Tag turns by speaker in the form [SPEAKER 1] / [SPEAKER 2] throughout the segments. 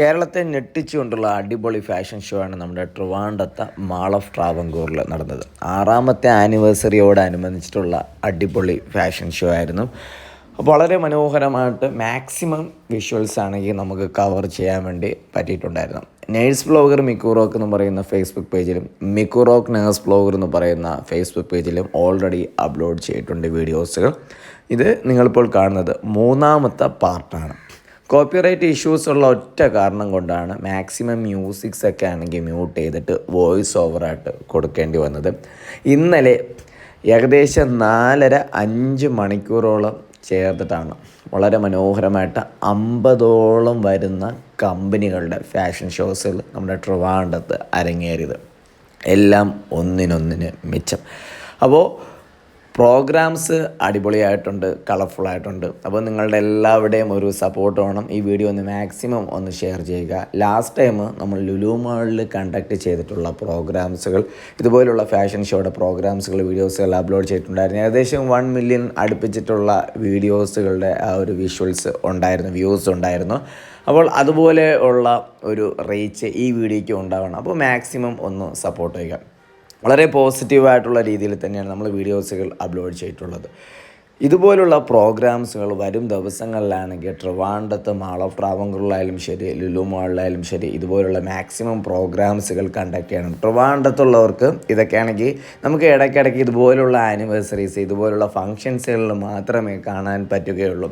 [SPEAKER 1] കേരളത്തെ ഞെട്ടിച്ചുകൊണ്ടുള്ള അടിപൊളി fashion show ആണ് നമ്മുടെ ട്രിവാൻഡത്തെ മാൾ ഓഫ് ട്രാവൻകൂറിൽ നടന്നത്. ആറാമത്തെ ആനിവേഴ്സറിയോടനുബന്ധിച്ചിട്ടുള്ള അടിപൊളി ഫാഷൻ ഷോ ആയിരുന്നു. അപ്പോൾ വളരെ മനോഹരമായിട്ട് മാക്സിമം വിഷ്വൽസ് ആണെങ്കിൽ നമുക്ക് കവർ ചെയ്യാൻ വേണ്ടി പറ്റിയിട്ടുണ്ടായിരുന്നു നേഴ്സ് ബ്ലോഗർ മിക്കുറോക്ക് എന്ന് പറയുന്ന ഫേസ്ബുക്ക് പേജിലും മിക്കുറോക്ക് നേഴ്സ് ബ്ലോഗർ എന്ന് പറയുന്ന ഫേസ്ബുക്ക് പേജിലും ഓൾറെഡി അപ്ലോഡ് ചെയ്തിട്ടുണ്ട് വീഡിയോസുകൾ ഇത് നിങ്ങളിപ്പോൾ കാണുന്നത് മൂന്നാമത്തെ പാർട്ടാണ് കോപ്പിറൈറ്റ് ഇഷ്യൂസ് ഉള്ള ഒറ്റ കാരണം കൊണ്ടാണ് മാക്സിമം മ്യൂസിക്സ് ഒക്കെ ആണെങ്കിൽ മ്യൂട്ട് ചെയ്തിട്ട് വോയിസ് ഓവറായിട്ട് കൊടുക്കേണ്ടി വന്നത്. ഇന്നലെ ഏകദേശം നാലര അഞ്ച് മണിക്കൂറോളം ചേർത്തിട്ടാണ് വളരെ മനോഹരമായിട്ട് അമ്പതോളം വരുന്ന കമ്പനികളുടെ ഫാഷൻ ഷോസിൽ നമ്മുടെ ട്രിവാണ്ടത്ത് അരങ്ങേറിയത്. എല്ലാം ഒന്നിനൊന്നിന് മിച്ചം. അപ്പോൾ പ്രോഗ്രാംസ് അടിപൊളിയായിട്ടുണ്ട് കളർഫുൾ ആയിട്ടുണ്ട് അപ്പോൾ നിങ്ങളുടെ എല്ലാവരുടെയും ഒരു സപ്പോർട്ട് വേണം. ഈ വീഡിയോ ഒന്ന് മാക്സിമം ഒന്ന് ഷെയർ ചെയ്യുക. ലാസ്റ്റ് ടൈം നമ്മൾ ലുലു മാളിൽ കണ്ടക്ട് ചെയ്തിട്ടുള്ള പ്രോഗ്രാംസുകൾ ഇതുപോലുള്ള ഫാഷൻ ഷോയുടെ പ്രോഗ്രാംസുകൾ വീഡിയോസുകൾ അപ്ലോഡ് ചെയ്തിട്ടുണ്ടായിരുന്നു. ഏകദേശം വൺ മില്യൺ അടുപ്പിച്ചിട്ടുള്ള വീഡിയോസുകളുടെ ആ ഒരു വിഷ്വൽസ് ഉണ്ടായിരുന്നു വ്യൂസ് ഉണ്ടായിരുന്നു. അപ്പോൾ അതുപോലെ ഉള്ള ഒരു റീച്ച് ഈ വീഡിയോയ്ക്ക് ഉണ്ടാവണം. അപ്പോൾ മാക്സിമം ഒന്ന് സപ്പോർട്ട് ചെയ്യുക. വളരെ പോസിറ്റീവായിട്ടുള്ള രീതിയിൽ തന്നെയാണ് നമ്മൾ വീഡിയോസുകൾ അപ്ലോഡ് ചെയ്തിട്ടുള്ളത്. ഇതുപോലുള്ള പ്രോഗ്രാംസുകൾ വരും ദിവസങ്ങളിലാണെങ്കിൽ ട്രിവാൻഡത്ത് മാൾ ഓഫ് ട്രാവങ്കൂറിലായാലും ശരി ലുലു മാളിലായാലും ശരി ഇതുപോലുള്ള മാക്സിമം പ്രോഗ്രാംസുകൾ കണ്ടക്ട് ചെയ്യണം ട്രിവാൻഡത്തുള്ളവർക്ക് ഇതൊക്കെയാണെങ്കിൽ നമുക്ക് ഇടയ്ക്കിടയ്ക്ക് ഇതുപോലുള്ള ആനിവേഴ്സറീസ് ഇതുപോലുള്ള ഫങ്ഷൻസുകളിൽ മാത്രമേ കാണാൻ പറ്റുകയുള്ളൂ.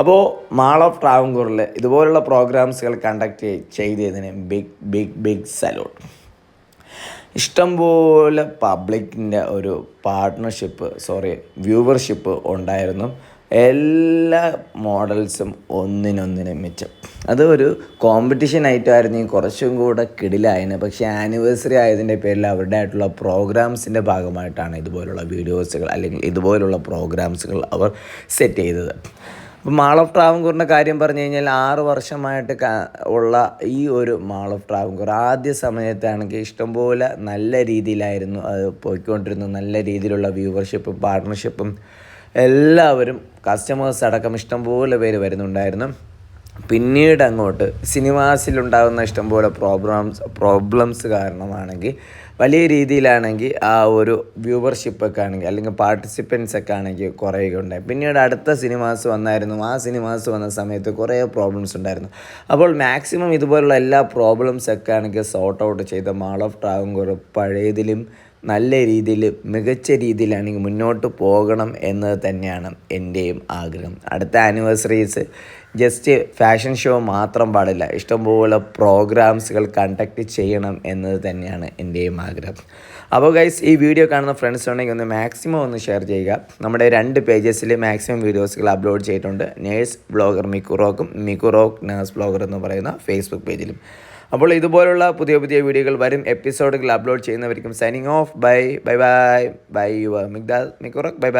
[SPEAKER 1] അപ്പോൾ മാൾ ഓഫ് ട്രാവങ്കൂറിൽ ഇതുപോലുള്ള പ്രോഗ്രാംസുകൾ കണ്ടക്ട് ചെയ്തതിന് ബിഗ് ബിഗ് ബിഗ് സല്യൂട്ട്. ഇഷ്ടംപോലെ പബ്ലിക്കിന്റെ ഒരു പാർട്ട്ണർഷിപ്പ് സോറി വ്യൂവർഷിപ്പ് ഉണ്ടായിരുന്നു. എല്ലാ മോഡൽസും ഒന്നിനൊന്നിന് മിച്ചം. അത് ഒരു കോമ്പറ്റീഷൻ ആയിരുന്നു കുറച്ചും കൂടെ കിടിലായിരുന്നു പക്ഷേ ആനിവേഴ്സറി ആയതിന്റെ പേരിൽ അവരുടെ ആയിട്ടുള്ള പ്രോഗ്രാംസിന്റെ ഭാഗമായിട്ടാണ് ഇതുപോലുള്ള വീഡിയോസുകൾ അല്ലെങ്കിൽ ഇതുപോലുള്ള പ്രോഗ്രാംസുകൾ അവർ സെറ്റ് ചെയ്തത്. അപ്പോൾ മാൾ ഓഫ് ട്രാവൻകൂറിന്റെ കാര്യം പറഞ്ഞു കഴിഞ്ഞാൽ ആറ് വർഷമായിട്ട് ഉള്ള ഈ ഒരു മാൾ ഓഫ് ട്രാവൻകൂർ ആദ്യ സമയത്താണെങ്കിൽ ഇഷ്ടംപോലെ നല്ല രീതിയിലായിരുന്നു അത് പോയിക്കൊണ്ടിരുന്നു നല്ല രീതിയിലുള്ള വ്യൂവർഷിപ്പും പാർട്ട്ണർഷിപ്പും എല്ലാവരും കസ്റ്റമേഴ്സ് അടക്കം ഇഷ്ടംപോലെ പേര് വരുന്നുണ്ടായിരുന്നു. പിന്നീട് അങ്ങോട്ട് സിനിമാസിലുണ്ടാകുന്ന ഇഷ്ടംപോലെ പ്രോബ്ലംസ് പ്രോബ്ലംസ് കാരണമാണെങ്കിൽ വലിയ രീതിയിലാണെങ്കിൽ ആ ഒരു വ്യൂവർഷിപ്പൊക്കെ ആണെങ്കിൽ അല്ലെങ്കിൽ പാർട്ടിസിപ്പൻസ് ഒക്കെ ആണെങ്കിൽ കുറയുകയുണ്ടായി. പിന്നീട് അടുത്ത സിനിമാസ് വന്നായിരുന്നു. ആ സിനിമാസ് വന്ന സമയത്ത് കുറേ പ്രോബ്ലംസ് ഉണ്ടായിരുന്നു. അപ്പോൾ മാക്സിമം ഇതുപോലുള്ള എല്ലാ പ്രോബ്ലംസ് ഒക്കെ ആണെങ്കിൽ സോർട്ട് ഔട്ട് ചെയ്ത മാൾ ഓഫ് ട്രാവൻകൂർ പഴയതിലും നല്ല രീതിയിൽ മികച്ച രീതിയിലാണെങ്കിൽ മുന്നോട്ട് പോകണം എന്നത് തന്നെയാണ് എന്റെയും ആഗ്രഹം. അടുത്ത ആനിവേഴ്സറീസ് ജസ്റ്റ് ഫാഷൻ ഷോ മാത്രം പാടില്ല ഇഷ്ടംപോലെ പ്രോഗ്രാംസുകൾ കണ്ടക്ട് ചെയ്യണം എന്നത് തന്നെയാണ് എന്റെയും ആഗ്രഹം. അപ്പോൾ ഗൈസ് ഈ വീഡിയോ കാണുന്ന ഫ്രണ്ട്സ് ഉണ്ടെങ്കിൽ ഒന്ന് മാക്സിമം ഒന്ന് ഷെയർ ചെയ്യുക. നമ്മുടെ രണ്ട് പേജസിൽ മാക്സിമം വീഡിയോസുകൾ അപ്ലോഡ് ചെയ്തിട്ടുണ്ട്. നേഴ്സ് ബ്ലോഗർ മിക്കുറോക്കും മിക്കുറോക്ക് നേഴ്സ് ബ്ലോഗർ എന്ന് പറയുന്ന ഫേസ്ബുക്ക് പേജിലും അപ്പോൾ ഇതുപോലുള്ള പുതിയ പുതിയ വീഡിയോകൾ വരും. എപ്പിസോഡുകൾ അപ്ലോഡ് ചെയ്യുന്നവർക്കും signing off bye bye bye bye your മിഗ്ദാൽ മിക്കുറക്. Bye bye